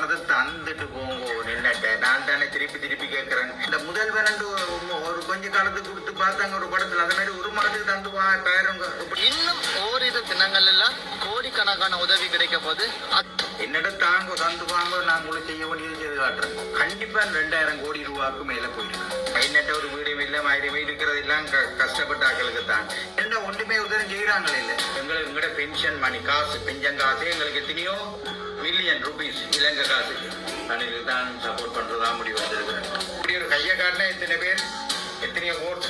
யாழ்ப்பாணத்தை தந்துட்டு போங்க நின்னட்ட நான் தானே திருப்பி திருப்பி கேட்கிறேன் இந்த முதல்வன் ஒரு கொஞ்ச காலத்துக்கு கொடுத்து பார்த்தாங்க ஒரு படத்துல. அந்த மாதிரி ஒரு மாதத்துக்கு தந்து பேருங்க. இன்னும் ஓரிரு தினங்கள் எல்லாம் கோடிக்கணக்கான உதவி கிடைக்க போது அத்- என்னிட தாங்க தந்து வாங்க நான் உங்களுக்கு செய்ய வேண்டியது காட்டுறேன். கண்டிப்பா ரெண்டாயிரம் கோடி ரூபாய்க்கு மேல போயிருக்கு என்னட்ட ஒரு வீடு மாதிரி இருக்கிறது எல்லாம் க- கஷ்டப்பட்ட ஆட்களுக்கு தான் என்ன ஒன்றுமே உதவி செய்யறாங்களே இல்லை எங்களுக்கு எங்கட பென்ஷன் மணி காசு பென்ஷன் காசு எங்களுக்கு எத்தனையோ மில்லியன் ருபீஸ் இலங்கை காசு. அன்னைக்கு தான் சப்போர்ட் பண்றதா முடிவு வந்திருக்கிறேன் இப்படி ஒரு கையை காட்டினா எத்தனை பேர் எத்தனையோ ஓட்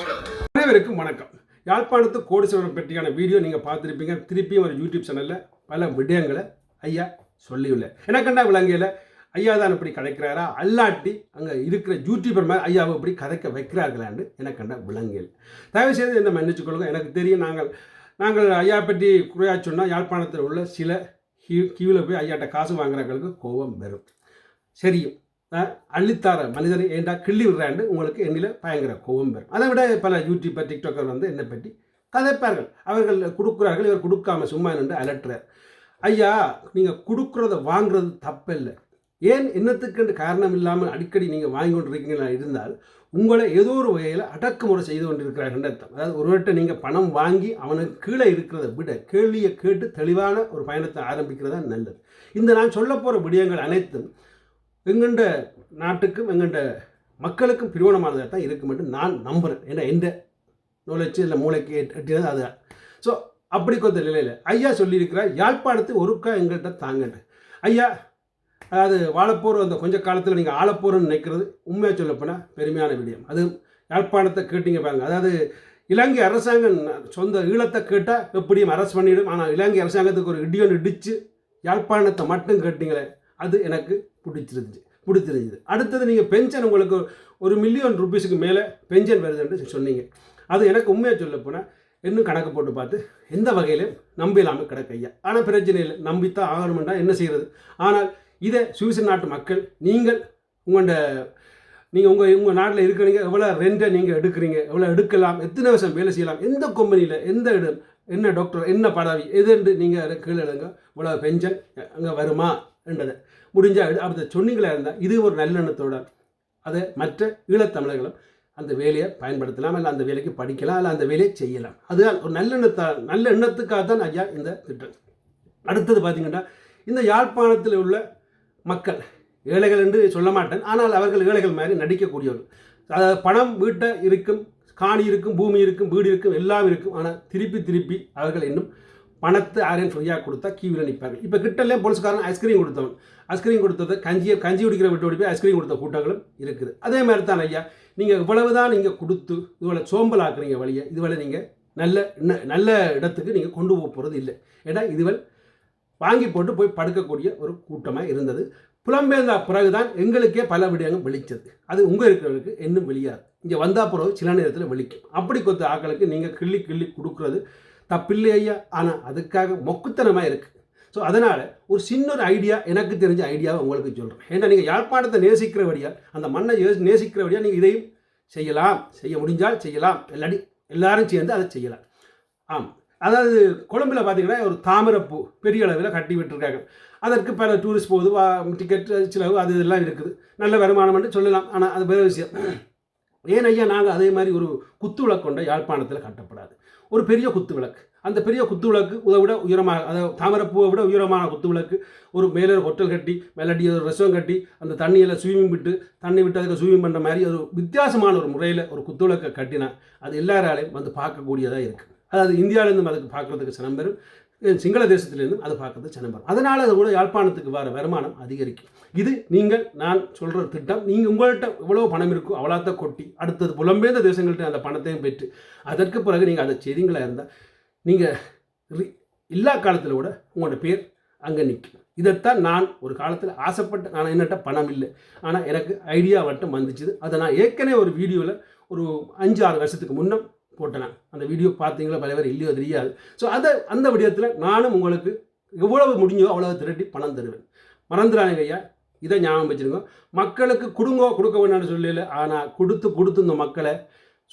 அனைவருக்கும் வணக்கம். யாழ்ப்பாணத்து கோடீஸ்வரர் பற்றியான வீடியோ நீங்கள் பார்த்துருப்பீங்க. திருப்பியும் ஒரு யூடியூப் சேனலில் பல விடயங்களை ஐயா சொல்லியுள்ளேன் எனக்கண்டா விளங்கியில்? ஐயா தான் இப்படி கதைக்கிறாரா? அல்லாட்டி அங்கே இருக்கிற யூடியூபர் மாதிரி ஐயாவை இப்படி கதைக்க வைக்கிறார்களான்னு எனக்கு கண்ட விலங்கில் தயவு செய்து என்ன மன்னிச்சுக்கொள்ளுங்க. எனக்கு தெரியும் நாங்கள் நாங்கள் ஐயா பற்றி குறையா சொன்னால் யாழ்ப்பாணத்தில் உள்ள சில கியூவில் போய் ஐயாட்ட காசு வாங்குறவங்களுக்கு கோபம் வரும். சரியும் அள்ளித்தார மனிதனை ஏண்டா கிள்ளி விடுறாண்டு உங்களுக்கு என்னில் பயங்கர கோபம் வரும். அதை விட பல யூடியூபர் டிக்டாக்கர் வந்து என்னை பற்றி கதைப்பார்கள். அவர்கள் கொடுக்குறார்கள் இவர் கொடுக்காம சும்மா நின்று அலட்டுறார். ஐயா நீங்கள் கொடுக்குறத வாங்குறது தப்பில்லை. ஏன் என்னத்துக்கு காரணம் இல்லாமல் அடிக்கடி நீங்கள் வாங்கி கொண்டிருக்கீங்களா இருந்தால் உங்களை ஏதோ ஒரு வகையில் அடக்குமுறை செய்து கொண்டிருக்கிறார்கள் அர்த்தம். அதாவது ஒருவர்கிட்ட நீங்கள் பணம் வாங்கி அவனுக்கு கீழே இருக்கிறத விட கேள்வியை கேட்டு தெளிவான ஒரு பயணத்தை ஆரம்பிக்கிறதா நல்லது. இந்த நான் சொல்ல போகிற விடயங்கள் அனைத்தும் எங்கண்ட நாட்டுக்கும் எங்கண்ட மக்களுக்கும் பிரிவனமானதாக தான் இருக்கும் என்று நான் நம்புகிறேன் ஏன்னா எந்த நுழைச்சி இல்லை மூளைக்கு எட்டினது அதுதான் ஸோ அப்படி கொஞ்சம் நிலையில் ஐயா சொல்லியிருக்கிறார் யாழ்ப்பாணத்து ஒருக்கா எங்கள்கிட்ட தாங்கண்டு ஐயா அதாவது வாழப்போர் அந்த கொஞ்ச காலத்தில் நீங்கள் ஆளப்போர்னு நினைக்கிறது உண்மையாக சொல்லப்போனால் பெருமையான விடயம். அது யாழ்ப்பாணத்தை கேட்டீங்க பாருங்க. அதாவது இலங்கை அரசாங்கம் சொந்த ஈழத்தை கேட்டால் எப்படியும் அரசு பண்ணிவிடும் ஆனால் இலங்கை அரசாங்கத்துக்கு ஒரு இடியோன்னு இடித்து யாழ்ப்பாணத்தை மட்டும் கேட்டீங்களே அது எனக்கு பிடிச்சிருந்துச்சு பிடிச்சிருந்துது. அடுத்தது நீங்கள் பென்ஷன் உங்களுக்கு ஒரு மில்லியன் ருபீஸுக்கு மேலே பென்ஷன் வருதுன்னு சொன்னீங்க. அது எனக்கு உண்மையாக சொல்ல போனால் இன்னும் கணக்கு போட்டு பார்த்து எந்த வகையிலும் நம்பி இல்லாமல் கிடக்கு ஐயா. ஆனால் பிரச்சனை இல்லை. நம்பித்தான் ஆகணுமெண்டா என்ன செய்கிறது ஆனால் இதை சுவிஸ் நாட்டு மக்கள் நீங்கள் உங்களோட நீங்கள் உங்கள் உங்கள் நாட்டில் இருக்கிறீங்க எவ்வளோ ரெண்டை நீங்கள் எடுக்கிறீங்க எவ்வளோ எடுக்கலாம் எத்தனை வருஷம் வேலை செய்யலாம் எந்த கம்பெனியில் எந்த இடம் என்ன டாக்டர் என்ன பதவி எதுன்னு நீங்கள் கீழே எடுங்க இவ்வளோ பென்ஷன் அங்கே வருமா என்றதை. முடிஞ்சால் அப்படி சொன்னீங்களா இருந்தால் இது ஒரு நல்லெண்ணத்தோட அதை மற்ற ஈழத்தமிழர்களும் அந்த வேலையை பயன்படுத்தலாம் இல்லை அந்த வேலைக்கு படிக்கலாம் இல்லை அந்த வேலையை செய்யலாம். அதுதான் ஒரு நல்லெண்ணத்தால் நல்ல எண்ணத்துக்காக தான் ஐயா இந்த திட்டம். அடுத்தது பார்த்தீங்கன்னா இந்த யாழ்ப்பாணத்தில் உள்ள மக்கள். ஏழைகள் என்று சொல்ல மாட்டேன். ஆனால் அவர்கள் ஏழைகள் மாதிரி நடிக்கக்கூடியவர்கள். அதாவது பணம் வீட்டை இருக்கும் காணி இருக்கும் பூமி இருக்கும் வீடு இருக்கும் எல்லாம் இருக்கும். ஆனால் திருப்பி திருப்பி அவர்கள் இன்னும் பணத்தை ஆரியன் ஃப்ரீயாக கொடுத்தா கீவில் நிற்பார்கள் இப்போ கிட்டலே போலீஸ்காரன் ஐஸ்கிரீம் கொடுத்தவன். ஐஸ்கிரீம் கொடுத்தது கஞ்சியை கஞ்சி குடிக்கிற விட்டு ஓடி போய் ஐஸ்கிரீம் கொடுத்த கூட்டங்களும் இருக்குது. அதே மாதிரி தான் ஐயா நீங்கள் இவ்வளவு தான் நீங்கள் கொடுத்து இதுவரை சோம்பல் ஆக்குறீங்க வழியை இதுவரை நீங்கள் நல்ல நல்ல இடத்துக்கு நீங்கள் கொண்டு போக போகிறது இல்லை. ஏன்னா இதுவரை வாங்கி போட்டு போய் படுக்கக்கூடிய ஒரு கூட்டமாக இருந்தது. புலம்பெயர்ந்த பிறகுதான் எங்களுக்கே பல விடயங்கள் வெளிச்சது. அது உங்கள் இருக்கிறவங்களுக்கு இன்னும் வெளியாது. இங்கே வந்தா பிறகு சில நேரத்தில் வெளிக்கும். அப்படி கொத்த ஆக்களுக்கு நீங்கள் கிள்ளி கிள்ளி கொடுக்குறது தப்பில்லை ஐயா. ஆனால் அதுக்காக மொக்குத்தனமாக இருக்குது ஸோ அதனால் ஒரு சின்ன ஒரு ஐடியா எனக்கு தெரிஞ்ச ஐடியாவை உங்களுக்கு சொல்கிறேன் ஏன்னா நீங்கள் யாழ்ப்பாணத்தை நேசிக்கிறபடியால் அந்த மண்ணை யோ- நேசிக்கிறபடியால் நீங்கள் இதையும் செய்யலாம். செய்ய முடிஞ்சால் செய்யலாம். எல்லாடி எல்லாரும் சேர்ந்து அதை செய்யலாம். ஆம். அதாவது கொழும்பில் பார்த்தீங்கன்னா ஒரு தாமரப்பூ பெரிய அளவில் கட்டி விட்டுருக்காங்க. அதற்கு பல டூரிஸ்ட் போகுது வா டிக்கெட் செலவு அது இதெல்லாம் இருக்குது. நல்ல வருமானம் சொல்லலாம். ஆனால் அது வேறு விஷயம். ஏன் ஐயா நாங்கள் அதே மாதிரி ஒரு குத்து விளக்கு கொண்ட யாழ்ப்பாணத்தில் கட்டப்படாது. ஒரு பெரிய குத்து விளக்கு. அந்த பெரிய குத்து விளக்கு இதை விட உயரமாக அதாவது தாமரைப்பூவை விட உயரமான குத்து விளக்கு. ஒரு மேலே ஒரு ஹோட்டல் கட்டி மேலடி ஒரு ரெஸ்டாரண்ட் கட்டி அந்த தண்ணியில் ஸ்விம்மிங் விட்டு தண்ணி விட்டு அதுக்கு ஸ்விம்மிங் பண்ணுற மாதிரி ஒரு வித்தியாசமான ஒரு முறையில் ஒரு குத்து விளக்கை கட்டினா அது எல்லாராலையும் வந்து பார்க்கக்கூடியதாக இருக்குது அதாவது இந்தியாவிலேருந்து அதுக்கு பார்க்குறதுக்கு சனம் பெறும். சிங்கள தேசத்திலேருந்தும் அதை பார்க்கறது சனம் பெறும். அதனால் அது கூட யாழ்ப்பாணத்துக்கு வர வருமானம் அதிகரிக்கும். இது நீங்கள் நான் சொல்கிற திட்டம் நீங்கள் உங்கள்கிட்ட எவ்வளோ பணம் இருக்கோ அவ்வளோத்த கொட்டி அடுத்தது புலம்பெயர்ந்த தேசங்கள்ட்ட அந்த பணத்தையும் பெற்று அதற்கு பிறகு நீங்கள் அதை செய்திங்களாக இருந்தால் நீங்கள் எல்லா காலத்தில் கூட உங்களோட பேர் அங்கே நிற்கும் இதைத்தான் நான் ஒரு காலத்தில் ஆசைப்பட்டு நான் என்னட்ட பணம் இல்லை. ஆனால் எனக்கு ஐடியா மட்டும் வந்துச்சுது அதை நான் ஏற்கனவே ஒரு வீடியோவில் ஒரு அஞ்சு ஆறு வருஷத்துக்கு முன்னம் போட்டேன். அந்த வீடியோ பார்த்தீங்களா? பல பேர் இல்லையோ தெரியாது. ஸோ அதை அந்த விடயத்தில் நானும் உங்களுக்கு எவ்வளவு முடிஞ்சோ அவ்வளவு திரட்டி பணம் தருவேன். மறந்துடாங்க ஐயா. இதை ஞாபகம் வச்சுருங்க மக்களுக்கு கொடுங்கோ கொடுக்க வேண்டாம்னு சொல்லல. ஆனால் கொடுத்து கொடுத்து இந்த மக்களை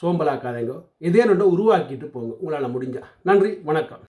சோம்பலாக்காதீங்க. இதே ரெண்டும் உருவாக்கிட்டு போங்க. உங்களால் முடிஞ்சா. நன்றி. வணக்கம்.